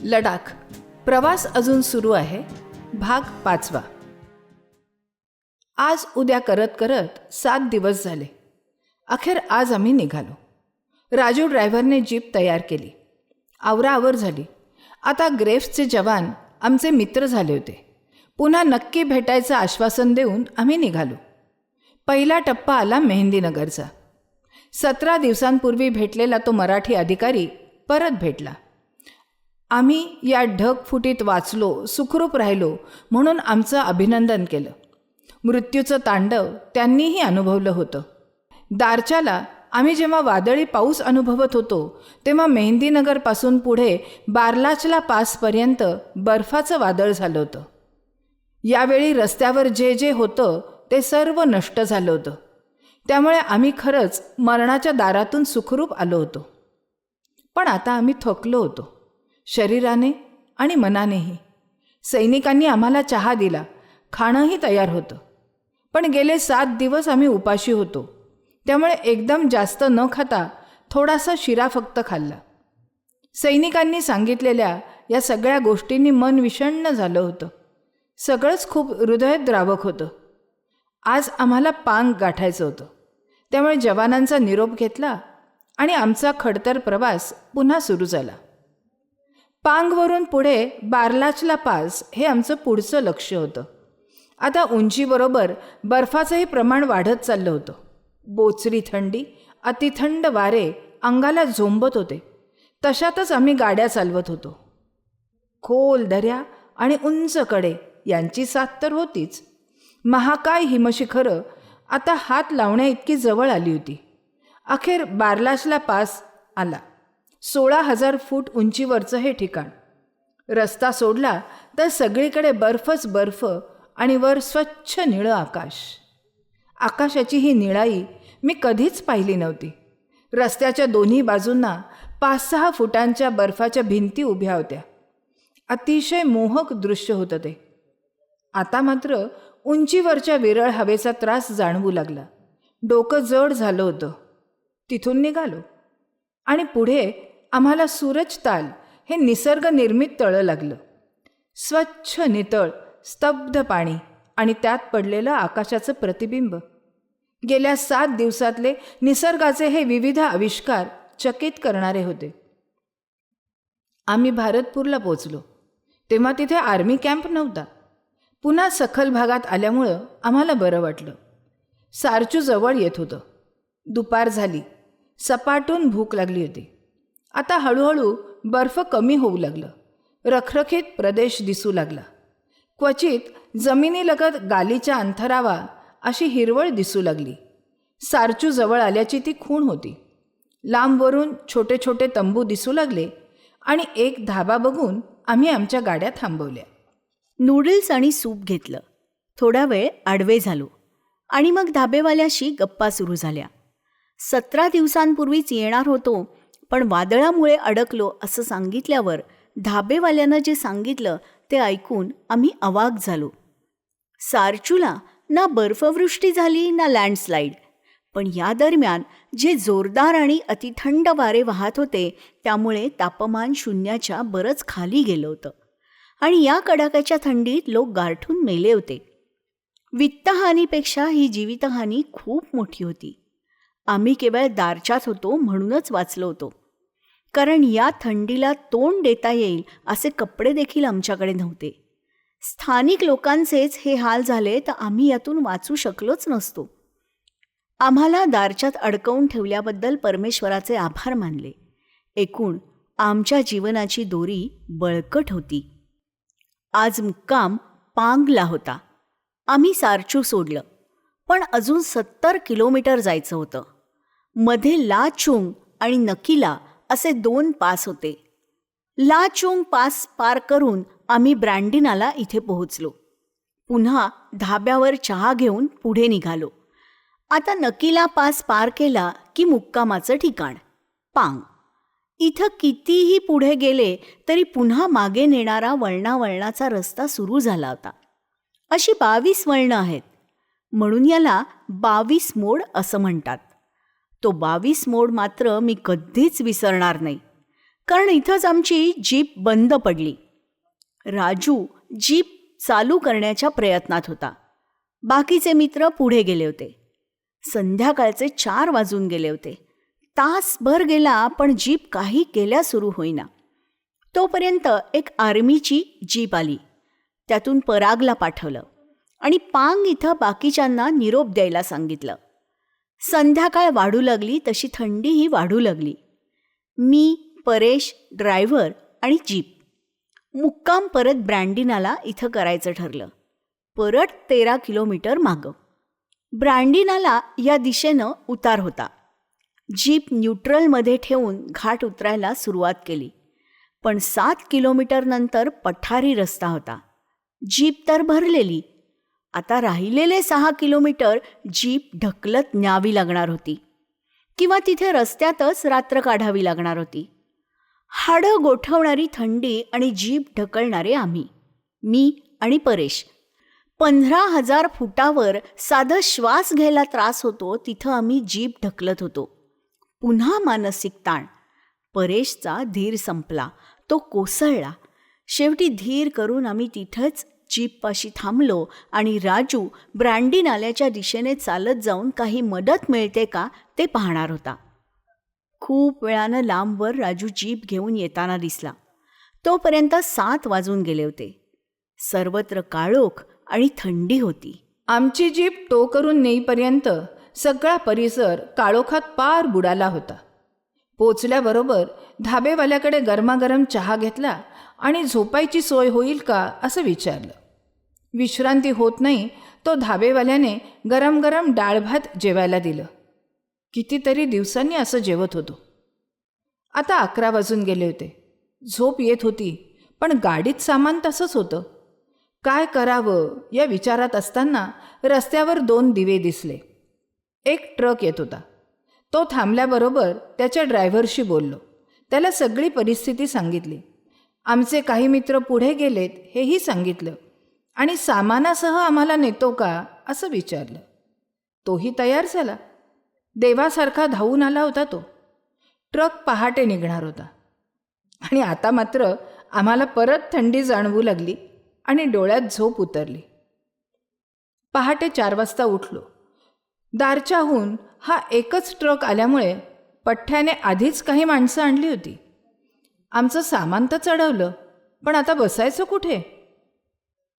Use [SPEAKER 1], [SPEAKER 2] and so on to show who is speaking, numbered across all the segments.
[SPEAKER 1] लडाख. प्रवास अजून सुरू आहे. भाग पाचवा. आज उद्या करत करत सात दिवस झाले. अखेर आज आम्ही निघालो. राजू ड्रायव्हरने जीप तयार केली. आवराआवर झाली. आता ग्रेफ्सचे जवान आमचे मित्र झाले होते. पुन्हा नक्की भेटायचं आश्वासन देऊन आम्ही निघालो. पहिला टप्पा आला मेहंदीनगरचा सतरा दिवसांपूर्वी भेटलेला तो मराठी अधिकारी परत भेटला. आम्ही या ढगफुटीत वाचलो सुखरूप राहिलो म्हणून आमचं अभिनंदन केलं. मृत्यूचं तांडव त्यांनीही अनुभवलं होतं. दारच्याला आम्ही जेव्हा वादळी पाऊस अनुभवत होतो तेव्हा मेहंदीनगरपासून पुढे बारलाचला पासपर्यंत बर्फाचं वादळ झालं होतं. यावेळी रस्त्यावर जे जे होतं ते सर्व नष्ट झालं होतं. त्यामुळे आम्ही खरंच मरणाच्या दारातून सुखरूप आलो होतो. पण आता आम्ही थकलो होतो. शरीराने आणि मनानेही. सैनिकांनी आम्हाला चहा दिला. खाणंही तयार होतं. पण गेले सात दिवस आम्ही उपाशी होतो. त्यामुळे एकदम जास्त न खाता थोडासा शिरा फक्त खाल्ला. सैनिकांनी सांगितलेल्या या सगळ्या गोष्टींनी मन विषण्ण झालं होतं. सगळंच खूप हृदयद्रावक होतं. आज आम्हाला पांग गाठायचं होतं. त्यामुळे जवानांचा निरोप घेतला आणि आमचा खडतर प्रवास पुन्हा सुरू झाला. पांगवरून पुढे बार्लाचला पास हे आमचं पुढचं लक्ष होतं. आता उंचीबरोबर बर्फाचंही प्रमाण वाढत चाललं होतं. बोचरी थंडी अतिथंड वारे अंगाला झोंबत होते. तशातच आम्ही गाड्या चालवत होतो. खोल दऱ्या आणि उंच कडे यांची साथ तर होतीच. महाकाय हिमशिखरं आता हात लावण्या इतकी जवळ आली होती. अखेर बार्लासला पास आला. सोळा हजार फूट उंचीवरचं हे ठिकाण. रस्ता सोडला तर सगळीकडे बर्फच बर्फ आणि वर स्वच्छ निळं आकाश. आकाशाची ही निळाई मी कधीच पाहिली नव्हती. रस्त्याच्या दोन्ही बाजूंना पाच सहा फुटांच्या बर्फाच्या भिंती उभ्या होत्या. अतिशय मोहक दृश्य होतं ते. आता मात्र उंचीवरच्या विरळ हवेचा त्रास जाणवू लागला. डोकं जड झालं होतं. तिथून निघालो आणि पुढे आम्हाला सूरज ताल हे निसर्गनिर्मित तळं लागलं. स्वच्छ नितळ स्तब्ध पाणी आणि त्यात पडलेलं आकाशाचं प्रतिबिंब. गेल्या सात दिवसातले निसर्गाचे हे विविध आविष्कार चकित करणारे होते. आम्ही भारतपूरला पोचलो. तेव्हा तिथे आर्मी कॅम्प नव्हता. पुन्हा सखल भागात आल्यामुळं आम्हाला बरं वाटलं. सारचू जवळ येत होतं. दुपार झाली. सपाटून भूक लागली होती. आता हळूहळू बर्फ कमी होऊ लागलं. रखरखीत प्रदेश दिसू लागला. क्वचित जमिनीलगत गालीच्या अंथरावा अशी हिरवळ दिसू लागली. सारचू जवळ आल्याची ती खूण होती. लांबवरून छोटे छोटे तंबू दिसू लागले आणि एक धाबा बघून आम्ही आमच्या गाड्या थांबवल्या.
[SPEAKER 2] नूडल्स आणि सूप घेतलं. थोडा वेळ आडवे झालो आणि मग धाबेवाल्याशी गप्पा सुरू झाल्या. सतरा दिवसांपूर्वीच येणार होतो पण वादळामुळे अडकलो असं सांगितल्यावर धाबेवाल्यानं जे सांगितलं ते ऐकून आम्ही अवाक झालो. सारचूला ना बर्फवृष्टी झाली ना लँडस्लाईड. पण या दरम्यान जे जोरदार आणि अतिथंड वारे वाहत होते त्यामुळे तापमान शून्याच्या बरंच खाली गेलं होतं. आणि या कडाक्याच्या थंडीत लोक गारठून मेले होते. वित्तहानीपेक्षा ही जीवितहानी खूप मोठी होती. आम्ही केवळ दारच्यात होतो म्हणूनच वाचलो होतो. कारण या थंडीला तोंड देता येईल असे कपडे देखील आमच्याकडे नव्हते. स्थानिक लोकांचेच हे हाल झाले तर आम्ही यातून वाचू शकलोच नसतो. आम्हाला दारच्यात अडकवून ठेवल्याबद्दल परमेश्वराचे आभार मानले. एकूण आमच्या जीवनाची दोरी बळकट होती. आज मुक्काम पांगला होता. आम्ही सारचू सोडलं. पण अजून सत्तर किलोमीटर जायचं होतं. मध्ये लाचुंग आणि नकिला असे दोन पास होते. लाचुंग पास पार करून आम्ही ब्रँडिनाला इथे पोहोचलो. पुन्हा धाब्यावर चहा घेऊन पुढे निघालो. आता नकिला पास पार केला की मुक्कामाचं ठिकाण. पांग. इथं कितीही पुढे गेले तरी पुन्हा मागे नेणारा वळणावळणाचा रस्ता सुरू झाला होता. अशी बावीस वळणं आहेत. म्हणून याला बावीस मोड असं म्हणतात. तो बावीस मोड मात्र मी कधीच विसरणार नाही. कारण इथंच आमची जीप बंद पडली. राजू जीप चालू करण्याच्या प्रयत्नात होता. बाकीचे मित्र पुढे गेले होते. संध्याकाळचे चार वाजून गेले होते. तासभर गेला पण जीप काही केल्या सुरू होईना. तोपर्यंत एक आर्मीची जीप आली. त्यातून परागला पाठवलं आणि पांग इथं बाकीच्यांना निरोप द्यायला सांगितलं. संध्याकाळ वाढू लागली तशी थंडीही वाढू लागली. मी परेश ड्रायव्हर आणि जीप. मुक्काम परत ब्रँडिनाला इथं करायचं ठरलं. परत तेरा किलोमीटर मागं. ब्रँडिनाला या दिशेनं उतार होता. जीप न्यूट्रलमध्ये ठेवून घाट उतरायला सुरुवात केली. पण सात किलोमीटरनंतर पठारी रस्ता होता. जीप तर भरलेली आता राहिलेले सहा किलोमीटर जीप ढकलत न्यावी लागणार होती. किंवा तिथे रस्त्यातच रात्र काढावी लागणार होती. हाडं गोठवणारी थंडी आणि जीप ढकलणारे आम्ही मी आणि परेश. पंधरा हजार फुटावर साधं श्वास घ्यायला त्रास होतो तिथं आम्ही जीप ढकलत होतो. पुन्हा मानसिक ताण. परेशचा धीर संपला तो कोसळला. शेवटी धीर करून आम्ही तिथंच जीपपाशी थांबलो आणि राजू ब्रँडी नाल्याच्या दिशेने चालत जाऊन काही मदत मिळते का ते पाहणार होता. खूप वेळानं लांबवर राजू जीप घेऊन येताना दिसला. तोपर्यंत सात वाजून गेले होते. सर्वत्र काळोख आणि थंडी होती.
[SPEAKER 1] आमची जीप टो करून नेईपर्यंत सगळा परिसर काळोखात पार बुडाला होता. पोचल्याबरोबर धाबेवाल्याकडे गरमागरम चहा घेतला आणि झोपायची सोय होईल का असं विचारलं. विश्रांती होत नाही तो धाबेवाल्याने गरम गरम डाळ भात जेवायला दिलं. कितीतरी दिवसांनी असं जेवत होतो. आता अकरा वाजून गेले होते. झोप येत होती पण गाडीत सामान तसंच होतं. काय करावं या विचारात असताना रस्त्यावर दोन दिवे दिसले. एक ट्रक येत होता. तो थांबल्याबरोबर त्याच्या ड्रायव्हरशी बोललो. त्याला सगळी परिस्थिती सांगितली. आमचे काही मित्र पुढे गेलेत हेही सांगितलं. आणि सामानासह आम्हाला नेतो का? असं विचारलं. तोही तयार झाला. देवासारखा धावून आला होता तो. ट्रक पहाटे निघणार होता. आणि आता मात्र आम्हाला परत थंडी जाणवू लागली आणि डोळ्यात झोप उतरली. पहाटे चार वाजता उठलो. दारच्याहून हा एकच ट्रक आल्यामुळे पठ्ठ्याने आधीच काही माणसं आणली होती. आमचं सामान तर चढवलं पण आता बसायचं कुठे?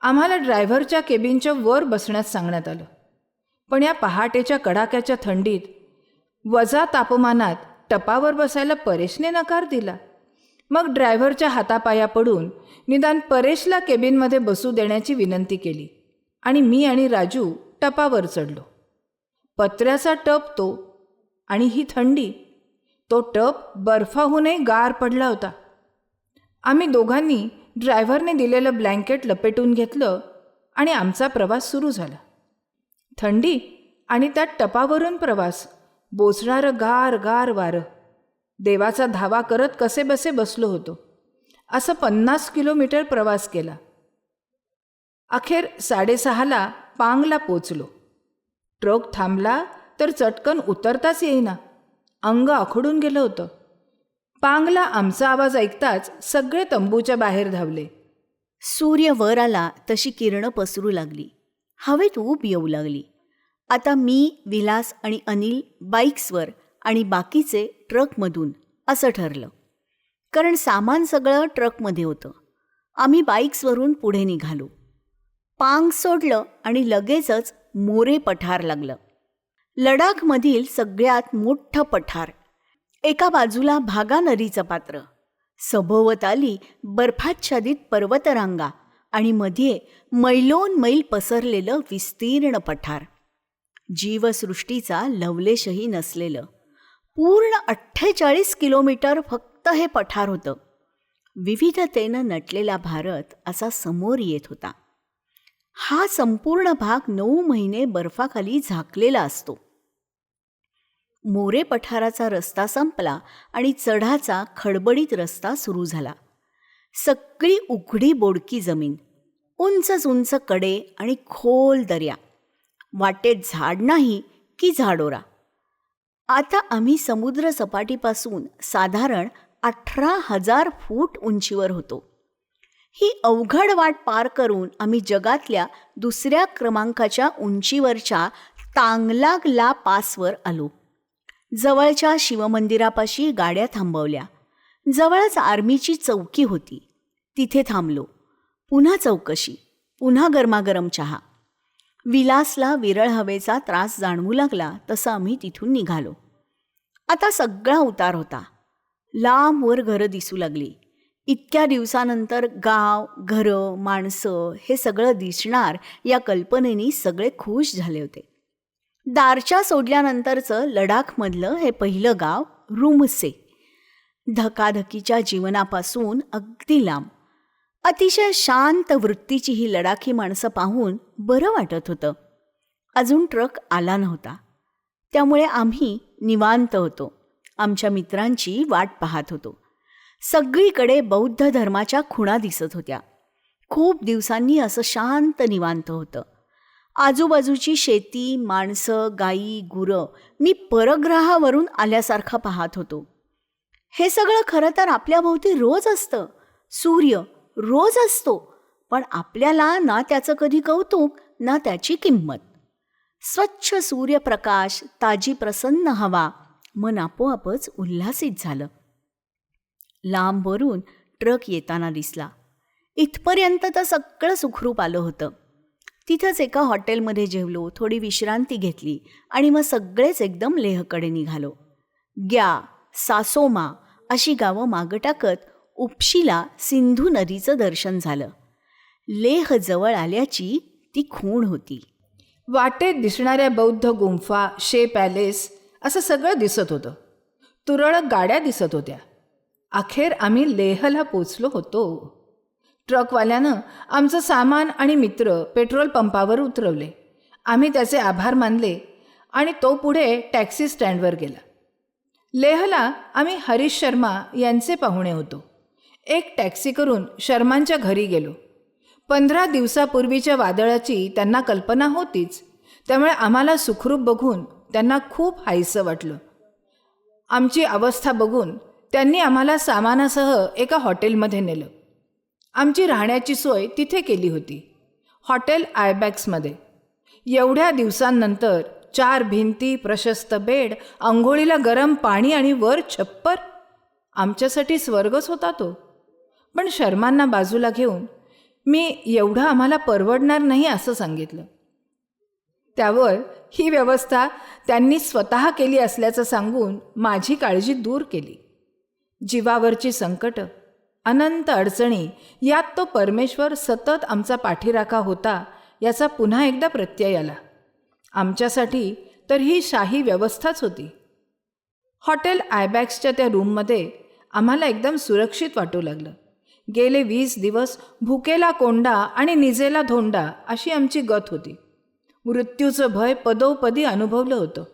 [SPEAKER 1] आम्हाला ड्रायव्हरच्या केबिनच्या वर बसण्यास सांगण्यात आलं. पण या पहाटेच्या कडाक्याच्या थंडीत वजा तापमानात टपावर बसायला परेशने नकार दिला. मग ड्रायव्हरच्या हातापाया पडून निदान परेशला केबिनमध्ये बसू देण्याची विनंती केली आणि मी आणि राजू टपावर चढलो. पत्र्याचा टप तो आणि ही थंडी तो टप बर्फाहूनही गार पडला होता. आम्ही दोघांनी ड्रायव्हरने दिलेलं ब्लँकेट लपेटून घेतलं आणि आमचा प्रवास सुरू झाला. थंडी आणि त्या टपावरून प्रवास बोचणारं गार गार वारं. देवाचा धावा करत कसे बसे बसलो होतो. असं पन्नास किलोमीटर प्रवास केला. अखेर साडेसहाला पांगला पोचलो. ट्रक थांबला तर चटकन उतरताच येईना. अंग आखडून गेलं होतं. पांगला आमचा आवाज ऐकताच सगळे तंबूच्या बाहेर धावले.
[SPEAKER 2] सूर्य वर आला तशी किरणं पसरू लागली. हवेत ऊब येऊ लागली. आता मी विलास आणि अनिल बाईक्सवर आणि बाकीचे ट्रकमधून असं ठरलं. कारण सामान सगळं ट्रकमध्ये होतं. आम्ही बाईक्सवरून पुढे निघालो. पांग सोडलं आणि लगेचच मोरे पठार लागलं. लडाखमधील सगळ्यात मोठं पठार. एका बाजूला भागा नदीचं पात्र. सभोवताली बर्फाच्छादित पर्वतरांगा आणि मध्ये मैलोन मैल पसरलेलं विस्तीर्ण पठार. जीवसृष्टीचा लवलेशही नसलेलं. पूर्ण अठ्ठेचाळीस किलोमीटर फक्त हे पठार होतं. विविधतेनं नटलेला भारत असा समोर येत होता. हा संपूर्ण भाग नऊ महिने बर्फाखाली झाकलेला असतो. मोरे पठाराचा रस्ता संपला आणि चढाचा खडबडीत रस्ता सुरू झाला. सगळी उघडी बोडकी जमीन उंचच उंच कडे आणि खोल दर्या. वाटेत झाड नाही की झाडोरा. आता आम्ही समुद्र सपाटीपासून साधारण अठरा हजार फूट उंचीवर होतो. ही अवघड वाट पार करून आम्ही जगातल्या दुसऱ्या क्रमांकाच्या उंचीवरच्या तांगलागला पासवर आलो. जवळच्या शिवमंदिरापाशी गाड्या थांबवल्या. जवळच आर्मीची चौकी होती. तिथे थांबलो. पुन्हा चौकशी. पुन्हा गरमागरम चहा. विलासला विरळ हवेचा त्रास जाणवू लागला तसं आम्ही तिथून निघालो. आता सगळा उतार होता. लांबवर घरं दिसू लागली. इतक्या दिवसानंतर गाव घरं माणसं हे सगळं दिसणार या कल्पनेनी सगळे खुश झाले होते. दारच्या सोडल्यानंतरचं लडाखमधलं हे पहिलं गाव रुमसे. धकाधकीच्या जीवनापासून अगदी लांब. अतिशय शांत वृत्तीची ही लडाखी माणसं पाहून बरं वाटत होतं. अजून ट्रक आला नव्हता. त्यामुळे आम्ही निवांत होतो. आमच्या मित्रांची वाट पाहत होतो. सगळीकडे बौद्ध धर्माच्या खुणा दिसत होत्या. खूप दिवसांनी असं शांत निवांत होतं. आजूबाजूची शेती माणसं गाई गुरं मी परग्रहावरून आल्यासारखं पाहत होतो. हे सगळं खरं तर आपल्याभोवती रोज असतं. सूर्य रोज असतो. पण आपल्याला ना त्याचं कधी कौतुक ना त्याची किंमत. स्वच्छ सूर्यप्रकाश ताजी प्रसन्न हवा मन आपोआपच उल्हासित झालं. लांबवरून ट्रक येताना दिसला. इथपर्यंत तर सगळं सुखरूप आलं होतं. तिथंच एका हॉटेलमध्ये जेवलो थोडी विश्रांती घेतली आणि मग सगळेच एकदम लेहकडे निघालो. ग्या सासोमा अशी गावं मागं टाकत उपशीला सिंधू नदीचं दर्शन झालं. लेह जवळ आल्याची ती खूण होती.
[SPEAKER 1] वाटेत दिसणाऱ्या बौद्ध गुंफा शे पॅलेस असं सगळं दिसत होतं. तुरळक गाड्या दिसत होत्या. अखेर आम्ही लेहला पोचलो होतो. ट्रकवाल्यानं आमचं सामान आणि मित्र पेट्रोल पंपावर उतरवले. आम्ही त्याचे आभार मानले आणि तो पुढे टॅक्सी स्टँडवर गेला. लेहला आम्ही हरीश शर्मा यांचे पाहुणे होतो. एक टॅक्सी करून शर्मांच्या घरी गेलो. पंधरा दिवसापूर्वीच्या वादळाची त्यांना कल्पना होतीच. त्यामुळे आम्हाला सुखरूप बघून त्यांना खूप हायसं वाटलं. आमची अवस्था बघून त्यांनी आम्हाला सामानासह एका हॉटेलमध्ये नेलं. आमची राहण्याची सोय तिथे केली होती. हॉटेल आयबॅक्समध्ये. एवढ्या दिवसांनंतर चार भिंती प्रशस्त बेड आंघोळीला गरम पाणी आणि वर छप्पर. आमच्यासाठी स्वर्गच होता तो. पण शर्मांना बाजूला घेऊन मी एवढं आम्हाला परवडणार नाही असं सांगितलं. त्यावर ही व्यवस्था त्यांनी स्वतः केली असल्याचं सांगून माझी काळजी दूर केली. जीवावरची संकट अनंत अडचणी यात तो परमेश्वर सतत आमचा पाठीराखा होता याचा पुन्हा एकदा प्रत्यय आला. आमच्यासाठी तर ही शाही व्यवस्थाच होती. हॉटेल आयबॅक्सच्या त्या रूममध्ये आम्हाला एकदम सुरक्षित वाटू लागलं. गेले वीस दिवस भुकेला कोंडा आणि निजेला धोंडा अशी आमची गत होती. मृत्यूचं भय पदोपदी अनुभवलं होतं.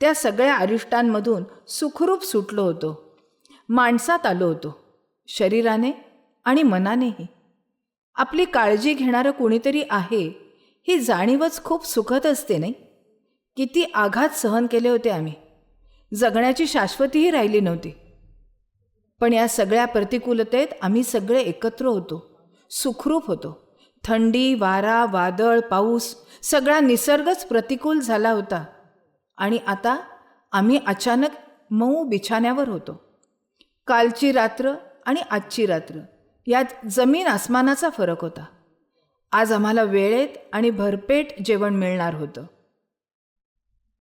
[SPEAKER 1] त्या सगळ्या अरिष्टांमधून सुखरूप सुटलो होतो. माणसात आलो होतो. शरीराने आणि मनानेही. आपली काळजी घेणारं कुणीतरी आहे ही जाणीवच खूप सुखद असते नाही? किती आघात सहन केले होते आम्ही. जगण्याची शाश्वतीही राहिली नव्हती. पण या सगळ्या प्रतिकूलतेत आम्ही सगळे एकत्र होतो. सुखरूप होतो. थंडी वारा वादळ पाऊस सगळा निसर्गच प्रतिकूल झाला होता. आणि आता आम्ही अचानक मऊ बिछाण्यावर होतो. कालची रात्र आणि आजची रात्र. यात जमीन आसमानाचा फरक होता. आज आम्हाला वेळेत आणि भरपेट जेवण मिळणार होतं.